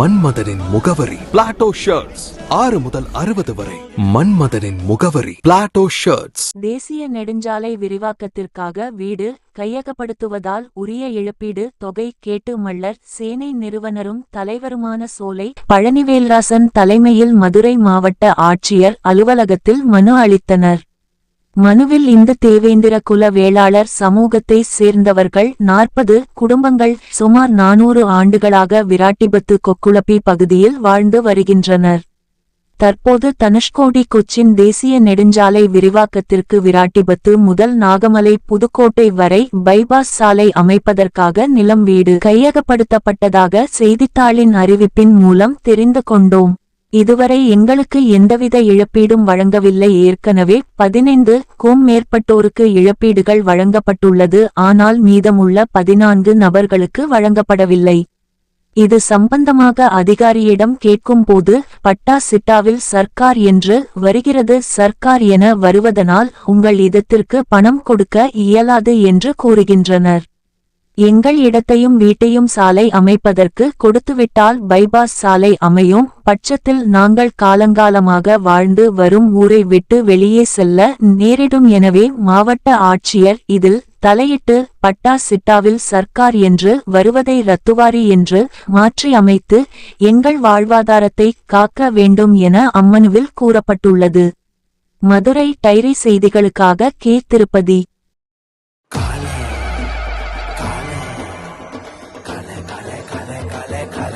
மன்மதனின் முகவரி. Plato shirts ஆறு முதல் அறுபது வரை. மன்மதனின் முகவரி. பிளாட்டோ ஷர்ட்ஸ் தேசிய நெடுஞ்சாலை விரிவாக்கத்திற்காக வீடு கையகப்படுத்துவதால் உரிய இழப்பீடு தொகை கேட்டு மல்லர் சேனை நிறுவனரும் தலைவருமான சோலை பழனிவேல்ராசன் தலைமையில் மதுரை மாவட்ட ஆட்சியர் அலுவலகத்தில் மனு அளித்தனர். மனுவில் இந்த தேவேந்திர குல வேளாளர் சமூகத்தை சேர்ந்தவர்கள் நாற்பது குடும்பங்கள் சுமார் நானூறு ஆண்டுகளாக விராட்டிபத்து கொக்குளப்பி பகுதியில் வாழ்ந்து வருகின்றனர். தற்போது தனுஷ்கோடி கொச்சின் தேசிய நெடுஞ்சாலை விரிவாக்கத்திற்கு விராட்டிபத்து முதல் நாகமலை புதுக்கோட்டை வரை பைபாஸ் சாலை அமைப்பதற்காக நிலம் வீடு கையகப்படுத்தப்பட்டதாக செய்தித்தாளின் அறிவிப்பின் மூலம் தெரிந்து கொண்டோம். இதுவரை எங்களுக்கு எந்தவித இழப்பீடும் வழங்கவில்லை. ஏற்கனவே பதினைந்து க்கும் மேற்பட்டோருக்கு இழப்பீடுகள் வழங்கப்பட்டுள்ளது. ஆனால் மீதமுள்ள பதினான்கு நபர்களுக்கு வழங்கப்படவில்லை. இது சம்பந்தமாக அதிகாரியிடம் கேட்கும்போது பட்டா சிட்டாவில் சர்க்கார் என்று வருகிறது. சர்க்கார் என வருவதனால் உங்கள் இதத்திற்கு பணம் கொடுக்க இயலாது என்று கூறுகின்றனர். எங்கள் இடத்தையும் வீட்டையும் சாலை அமைப்பதற்கு கொடுத்துவிட்டால் பைபாஸ் சாலை அமையும். பட்சத்தில் நாங்கள் காலங்காலமாக வாழ்ந்து வரும் ஊரை விட்டு வெளியே செல்ல நேரிடும். எனவே மாவட்ட ஆட்சியர் இதில் தலையிட்டு பட்டா சிட்டாவில் சர்க்கார் என்று வருவதை ரத்துவாரி என்று மாற்றி அமைத்து எங்கள் வாழ்வாதாரத்தை காக்க வேண்டும் என அம்மனுவில் கூறப்பட்டுள்ளது. மதுரை டைரி செய்திகளுக்காக கே திருப்பதி